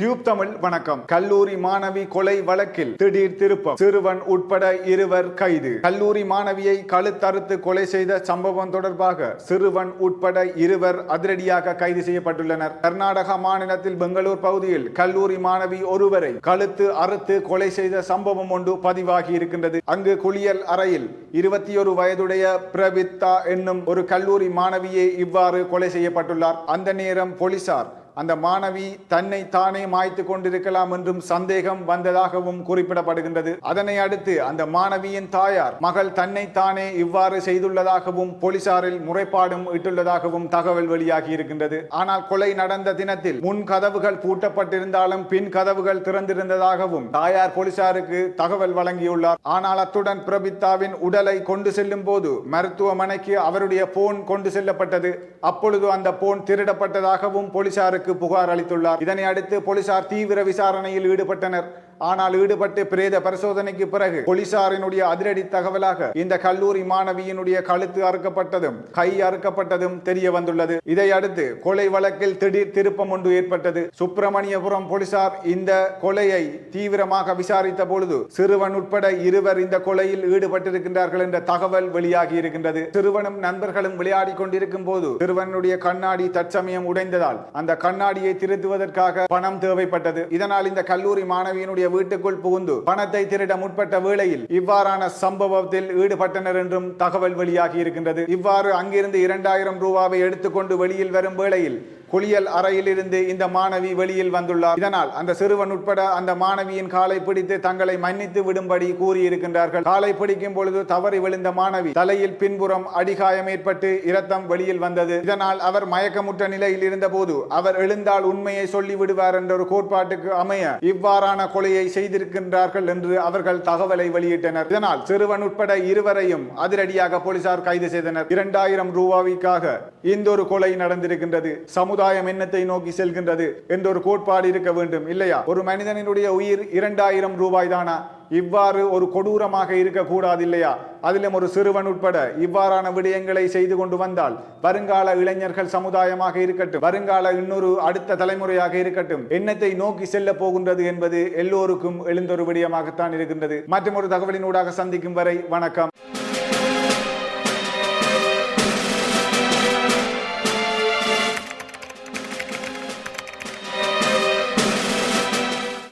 Tube Tamil வணக்கம். கல்லூரி மாணவி கொலை வழக்கில் திடீர் திருப்பம். சிறுவன் உட்பட இருவர் கைது. கல்லூரி மாணவியை கழுத்தறுத்து கொலை செய்த சம்பவம் தொடர்பாக சிறுவன் உட்பட இருவர் அதிரடியாக கைது செய்யப்பட்டுள்ளனர். கர்நாடக மாநிலத்தில் பெங்களூர் பகுதியில் கல்லூரி மாணவி ஒருவரை கழுத்து அறுத்து கொலை செய்த சம்பவம் ஒன்று பதிவாகி இருக்கின்றது. அங்கு குளியல் அறையில் இருபத்தி ஒரு வயதுடைய பிரவித்தா என்னும் ஒரு கல்லூரி மாணவியே இவ்வாறு கொலை செய்யப்பட்டுள்ளார். அந்த நேரம் போலீசார் அந்த மாணவி தன்னை தானே மாய்த்து கொண்டிருக்கலாம் என்றும் சந்தேகம் வந்ததாகவும் குறிப்பிடப்படுகின்றது. அதனை அடுத்து அந்த மாணவியின் தாயார் மகள் தன்னை தானே இவ்வாறு செய்துள்ளதாகவும் போலீசாரில் முறைப்பாடும் இட்டுள்ளதாகவும் தகவல் வெளியாகி இருக்கின்றது. ஆனால் கொலை நடந்த தினத்தில் முன் கதவுகள் பூட்டப்பட்டிருந்தாலும் பின் கதவுகள் திறந்திருந்ததாகவும் தாயார் போலீசாருக்கு தகவல் வழங்கியுள்ளார். ஆனால் அத்துடன் பிரபித்தாவின் உடலை கொண்டு செல்லும் போது மருத்துவமனைக்கு அவருடைய போன் கொண்டு செல்லப்பட்டது. அப்பொழுது அந்த போன் திருடப்பட்டதாகவும் போலீசாருக்கு புகார் அளித்துள்ளார். இதனை அடுத்து போலீசார் தீவிர விசாரணையில் ஈடுபட்டனர். ஆனால் ஈடுபட்டு பிரேத பரிசோதனைக்கு பிறகு போலீசாரினுடைய அதிரடி தகவலாக இந்த கல்லூரி மாணவியினுடைய கழுத்து அறுக்கப்பட்டதும் கை அறுக்கப்பட்டதும் தெரிய வந்துள்ளது. இதை அடுத்து கொலை வழக்கில் திடீர் திருப்பம் ஒன்று ஏற்பட்டது. சுப்பிரமணியபுரம் போலீசார் இந்த கொலையை தீவிரமாக விசாரித்த பொழுது சிறுவன் உட்பட இருவர் இந்த கொலையில் ஈடுபட்டிருக்கின்றார்கள் என்ற தகவல் வெளியாகி இருக்கின்றது. சிறுவனும் நண்பர்களும் விளையாடி கொண்டிருக்கும் போது சிறுவனுடைய கண்ணாடி தற்சமயம் உடைந்ததால் அந்த கண்ணாடியை திருத்துவதற்காக பணம் தேவைப்பட்டது. இதனால் இந்த கல்லூரி மாணவியினுடைய வீட்டுக்குள் புகுந்து பணத்தை திருட முற்பட்ட வேளையில் இவ்வாறான சம்பவத்தில் ஈடுபட்டனர் என்றும் தகவல் வெளியாகி இருக்கின்றது. இவ்வாறு அங்கிருந்து இரண்டாயிரம் ரூபாவை எடுத்துக்கொண்டு வெளியில் வரும் வேளையில் குளியல் அறையிலிருந்து இந்த மாணவி வெளியில் வந்துள்ளார். இதனால் அந்த சிறுவன் உட்பட அந்த மாணவியின் காலை பிடித்து தங்களை மன்னித்து விடும்படி கூறியிருக்கின்றார்கள். காலை பிடிக்கும் பொழுது தவறி விழுந்த மாணவி தலையில் பின்புறம் அடிகாயம் ஏற்பட்டு இரத்தம் வெளியில் வந்தது. இதனால் அவர் மயக்கமுற்ற நிலையில் இருந்தபோது அவர் எழுந்தால் உண்மையை சொல்லி விடுவார் என்ற ஒரு கோட்பாட்டுக்கு அமைய இவ்வாறான கொலையை செய்திருக்கின்றார்கள் என்று அவர்கள் தகவலை வெளியிட்டனர். இதனால் சிறுவன் உட்பட இருவரையும் அதிரடியாக போலீசார் கைது செய்தனர். இரண்டாயிரம் ரூபாய்க்காக இந்த ஒரு கொலை நடந்திருக்கின்றது. சமுதாயம் என்னத்தை நோக்கி செல்கின்றது என்ற ஒரு கோட்பாடு இருக்க வேண்டும் இல்லையா? ஒரு மனிதனினுடைய உயிர் இரண்டாயிரம் ரூபாய் தானா? இவ்வாறு ஒரு கொடூரமாக இருக்கக்கூடாது இல்லையா? அதிலும் ஒரு சிறுவன் உட்பட இவ்வாறான விடயங்களை செய்து கொண்டு வந்தால் வருங்கால இளைஞர்கள் சமுதாயமாக இருக்கட்டும் வருங்கால இன்னொரு அடுத்த தலைமுறையாக இருக்கட்டும் எண்ணத்தை நோக்கி செல்ல போகின்றது என்பது எல்லோருக்கும் எழுந்தொரு விடயமாகத்தான் இருக்கின்றது. மற்றும் ஒரு தகவலினூடாக சந்திக்கும் வரை வணக்கம்.